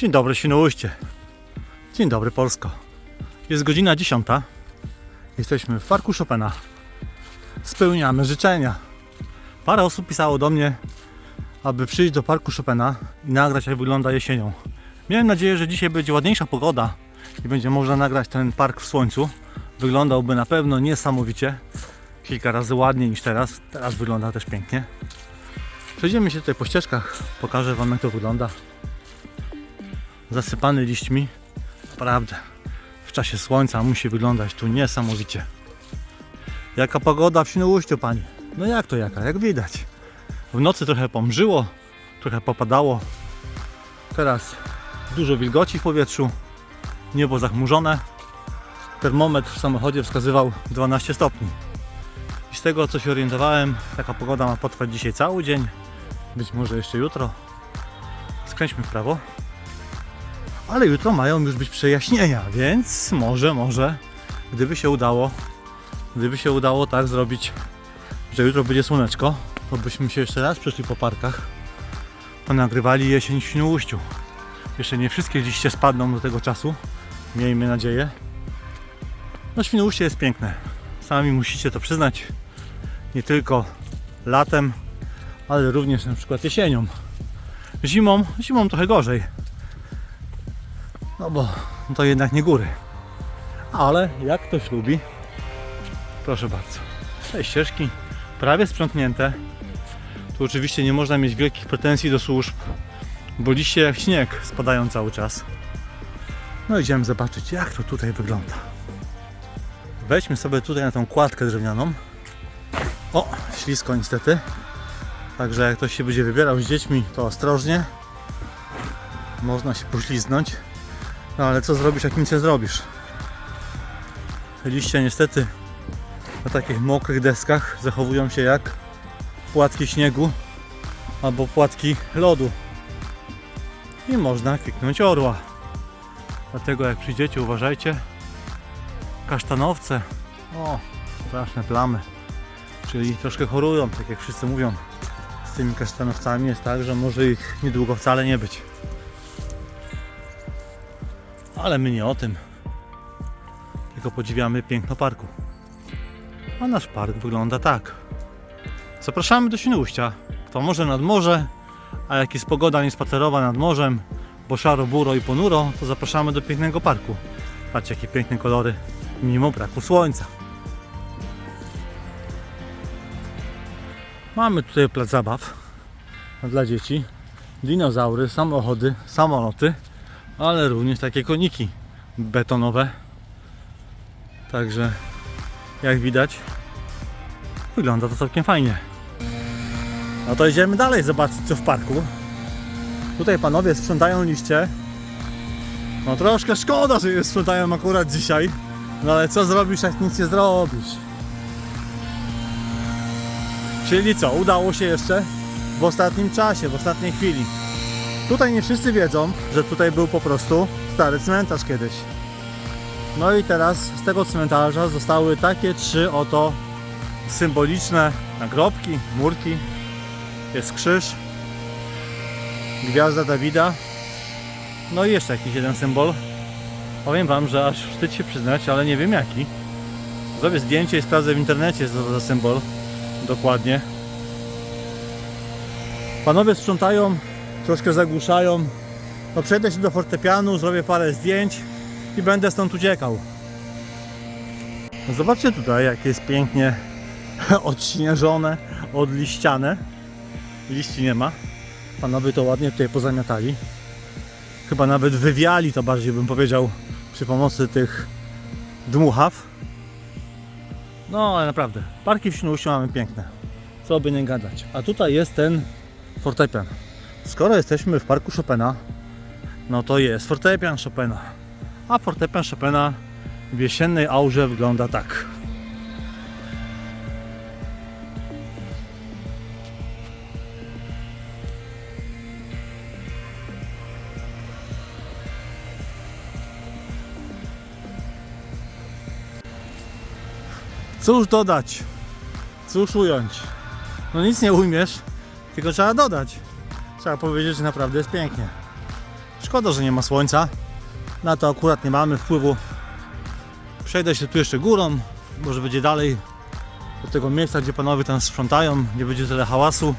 Dzień dobry Świnoujście. Dzień dobry Polsko. Jest godzina 10. Jesteśmy w parku Chopina. Spełniamy życzenia. Parę osób pisało do mnie, aby przyjść do parku Chopina i nagrać jak wygląda jesienią. Miałem nadzieję, że dzisiaj będzie ładniejsza pogoda i będzie można nagrać ten park w słońcu. Wyglądałby na pewno niesamowicie. Kilka razy ładniej niż teraz. Teraz wygląda też pięknie. Przejdziemy się tutaj po ścieżkach. Pokażę Wam jak to wygląda. Zasypany liśćmi. Naprawdę. W czasie słońca musi wyglądać tu niesamowicie. Jaka pogoda w Świnoujściu, Pani? No jak to jaka? Jak widać. W nocy trochę pomrzyło, trochę popadało. Teraz dużo wilgoci w powietrzu. Niebo zachmurzone. Termometr w samochodzie wskazywał 12 stopni. I z tego co się orientowałem, taka pogoda ma potrwać dzisiaj cały dzień. Być może jeszcze jutro. Skręćmy w prawo. Ale jutro mają już być przejaśnienia, więc może, może, gdyby się udało, gdyby się udało tak zrobić, że jutro będzie słoneczko, to byśmy się jeszcze raz przeszli po parkach, ponagrywali jesień w Świnoujściu. Jeszcze nie wszystkie liście spadną do tego czasu, miejmy nadzieję. No Świnoujście jest piękne, sami musicie to przyznać, nie tylko latem, ale również na przykład jesienią. Zimą, zimą trochę gorzej. No bo to jednak nie góry. Ale jak ktoś lubi, proszę bardzo. Te ścieżki prawie sprzątnięte. Tu oczywiście nie można mieć wielkich pretensji do służb, bo liście jak śnieg spadają cały czas. No idziemy zobaczyć jak to tutaj wygląda. Wejdźmy sobie tutaj na tą kładkę drewnianą. O, ślisko niestety. Także jak ktoś się będzie wybierał z dziećmi, to ostrożnie. Można się pośliznąć. No ale co zrobisz, jak nic nie zrobisz? Liście niestety na takich mokrych deskach zachowują się jak płatki śniegu albo płatki lodu. I można kliknąć orła. Dlatego jak przyjdziecie, uważajcie. Kasztanowce. O, straszne plamy. Czyli troszkę chorują, tak jak wszyscy mówią. Z tymi kasztanowcami jest tak, że może ich niedługo wcale nie być. Ale my nie o tym. Tylko podziwiamy piękno parku. A nasz park wygląda tak. Zapraszamy do Świnoujścia. Kto może nad morze, a jak jest pogoda niespacerowa nad morzem, bo szaro, buro i ponuro, to zapraszamy do pięknego parku. Patrzcie jakie piękne kolory, mimo braku słońca. Mamy tutaj plac zabaw dla dzieci. Dinozaury, samochody, samoloty ale również takie koniki betonowe. Także jak widać wygląda to całkiem fajnie. No to idziemy dalej zobaczyć co w parku. Tutaj panowie sprzątają liście. No troszkę szkoda, że je sprzątają akurat dzisiaj. No ale co zrobisz jak nic nie zrobisz? Czyli co, udało się jeszcze w ostatnim czasie, w ostatniej chwili. Tutaj nie wszyscy wiedzą, że tutaj był po prostu stary cmentarz kiedyś. No i teraz z tego cmentarza zostały takie trzy oto symboliczne nagrobki, murki. Jest krzyż, gwiazda Dawida, no i jeszcze jakiś jeden symbol. Powiem Wam, że aż wstyd się przyznać, ale nie wiem jaki. Zrobię zdjęcie i sprawdzę w internecie, co to za symbol dokładnie. Panowie sprzątają troszkę zagłuszają. No przejdę się do fortepianu, zrobię parę zdjęć i będę stąd uciekał. No zobaczcie tutaj, jak jest pięknie odśnieżone, odliściane. Liści nie ma. Panowie to ładnie tutaj pozamiatali. Chyba nawet wywiali to bardziej bym powiedział przy pomocy tych dmuchaw. No ale naprawdę, parki w Świnoujściu mamy piękne. Co by nie gadać. A tutaj jest ten fortepian. Skoro jesteśmy w parku Chopina, no to jest fortepian Chopina. A fortepian Chopina w jesiennej aurze wygląda tak. Cóż dodać? Cóż ująć? No nic nie ujmiesz, tylko trzeba dodać trzeba powiedzieć, że naprawdę jest pięknie. Szkoda, że nie ma słońca. Na to akurat nie mamy wpływu. Przejdę się tu jeszcze górą, może będzie dalej do tego miejsca, gdzie panowie tam sprzątają, nie będzie tyle hałasu.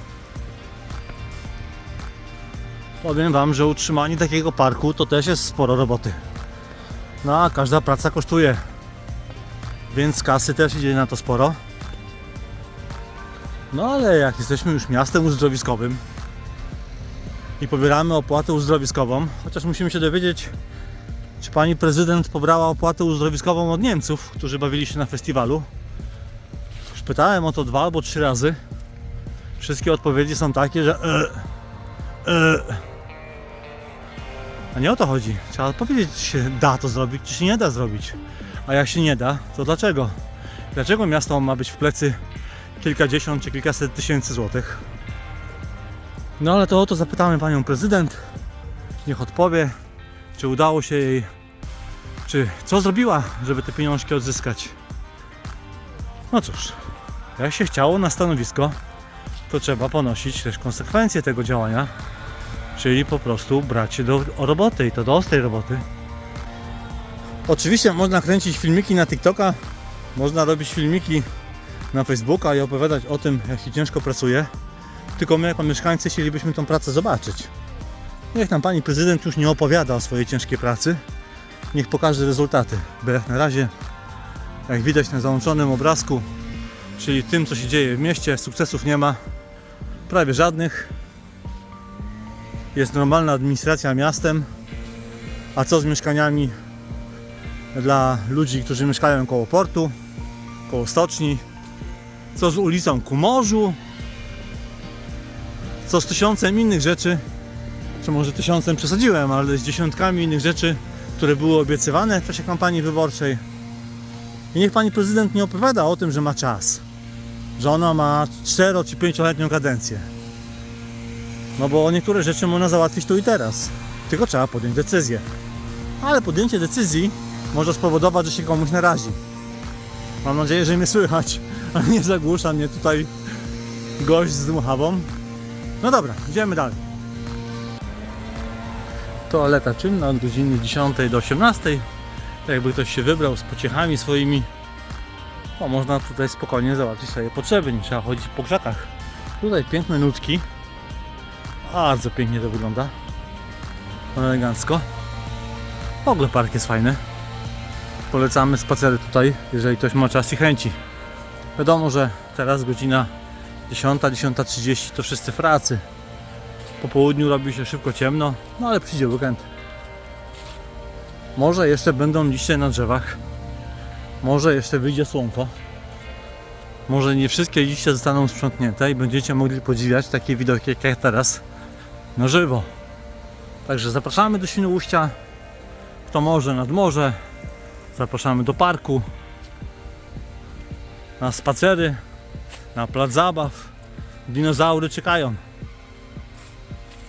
Powiem Wam, że utrzymanie takiego parku to też jest sporo roboty. No a każda praca kosztuje, więc kasy też idzie na to sporo. No ale jak jesteśmy już miastem uzdrowiskowym i pobieramy opłatę uzdrowiskową, chociaż musimy się dowiedzieć, czy pani prezydent pobrała opłatę uzdrowiskową od Niemców, którzy bawili się na festiwalu. Już pytałem o to dwa albo trzy razy. Wszystkie odpowiedzi są takie, że e. A nie o to chodzi. Trzeba odpowiedzieć, czy się da to zrobić, czy się nie da zrobić. A jak się nie da, to dlaczego? Dlaczego miasto ma być w plecy kilkadziesiąt czy kilkaset tysięcy złotych? No ale to o to zapytamy panią prezydent. Niech odpowie, czy udało się jej, czy co zrobiła, żeby te pieniążki odzyskać. No cóż, jak się chciało na stanowisko, to trzeba ponosić też konsekwencje tego działania, czyli po prostu brać się do roboty i to do ostrej roboty. Oczywiście można kręcić filmiki na TikToka, można robić filmiki na Facebooka i opowiadać o tym, jak się ciężko pracuje. Tylko my jako mieszkańcy chcielibyśmy tą pracę zobaczyć. Niech nam pani prezydent już nie opowiada o swojej ciężkiej pracy. Niech pokaże rezultaty. Bo jak na razie, jak widać na załączonym obrazku, czyli tym, co się dzieje w mieście, sukcesów nie ma. Prawie żadnych. Jest normalna administracja miastem. A co z mieszkaniami dla ludzi, którzy mieszkają koło portu, koło stoczni? Co z ulicą ku morzu? Co z tysiącem innych rzeczy, czy może tysiącem przesadziłem, ale z dziesiątkami innych rzeczy, które były obiecywane w czasie kampanii wyborczej. I niech pani prezydent nie opowiada o tym, że ma czas, że ona ma 4 czy 5-letnią kadencję. No bo niektóre rzeczy można załatwić tu i teraz, tylko trzeba podjąć decyzję. Ale podjęcie decyzji może spowodować, że się komuś narazi. Mam nadzieję, że mnie słychać, a nie zagłusza mnie tutaj gość z dmuchawą. No dobra, idziemy dalej. Toaleta czynna od godziny 10 do 18. Jakby ktoś się wybrał z pociechami swoimi, to można tutaj spokojnie załatwić swoje potrzeby, nie trzeba chodzić po krzakach. Tutaj piękne nutki. Bardzo pięknie to wygląda. Elegancko. W ogóle park jest fajny. Polecamy spacery tutaj, jeżeli ktoś ma czas i chęci. Wiadomo, że teraz godzina 10, 10.30 to wszyscy pracy. Po południu robi się szybko ciemno, no ale przyjdzie weekend. Może jeszcze będą liście na drzewach. Może jeszcze wyjdzie słonko. Może nie wszystkie liście zostaną sprzątnięte i będziecie mogli podziwiać takie widoki jak teraz na żywo. Także zapraszamy do Świnoujścia. Kto może nad morze. Zapraszamy do parku. Na spacery. Na plac zabaw. Dinozaury czekają.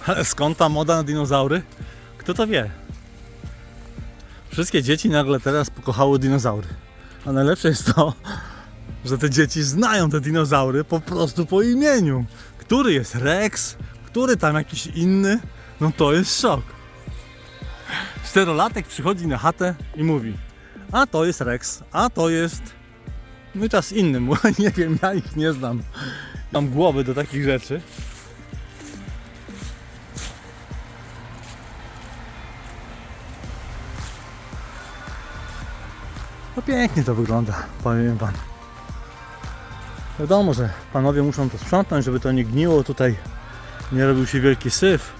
Ale skąd ta moda na dinozaury? Kto to wie? Wszystkie dzieci nagle teraz pokochały dinozaury. A najlepsze jest to, że te dzieci znają te dinozaury po prostu po imieniu. Który jest Rex, który tam jakiś inny, no to jest szok. Czterolatek przychodzi na chatę i mówi a to jest Rex, a to jest no i czas inny, bo nie wiem, ja ich nie znam. Mam głowy do takich rzeczy. No pięknie to wygląda, powiem wam. Wiadomo, że panowie muszą to sprzątnąć, żeby to nie gniło tutaj, nie robił się wielki syf.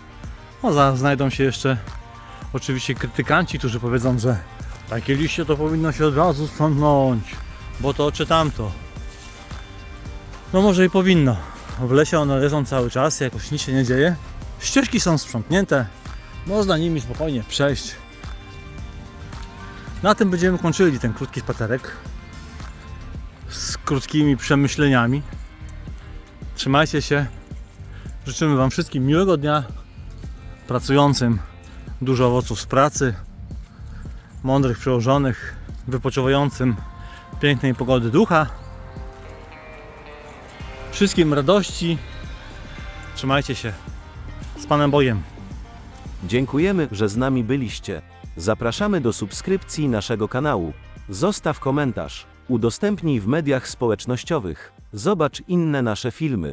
No zaraz znajdą się jeszcze oczywiście krytykanci, którzy powiedzą, że takie liście to powinno się od razu sprzątnąć, bo to czy tamto. No może i powinno. W lesie one leżą cały czas, jakoś nic się nie dzieje. Ścieżki są sprzątnięte, można nimi spokojnie przejść. Na tym będziemy kończyli ten krótki spacerek z krótkimi przemyśleniami. Trzymajcie się. Życzymy Wam wszystkim miłego dnia, pracującym, dużo owoców z pracy, mądrych przełożonych, wypoczywającym pięknej pogody ducha. Wszystkim radości. Trzymajcie się. Z Panem Bogiem. Dziękujemy, że z nami byliście. Zapraszamy do subskrypcji naszego kanału. Zostaw komentarz. Udostępnij w mediach społecznościowych. Zobacz inne nasze filmy.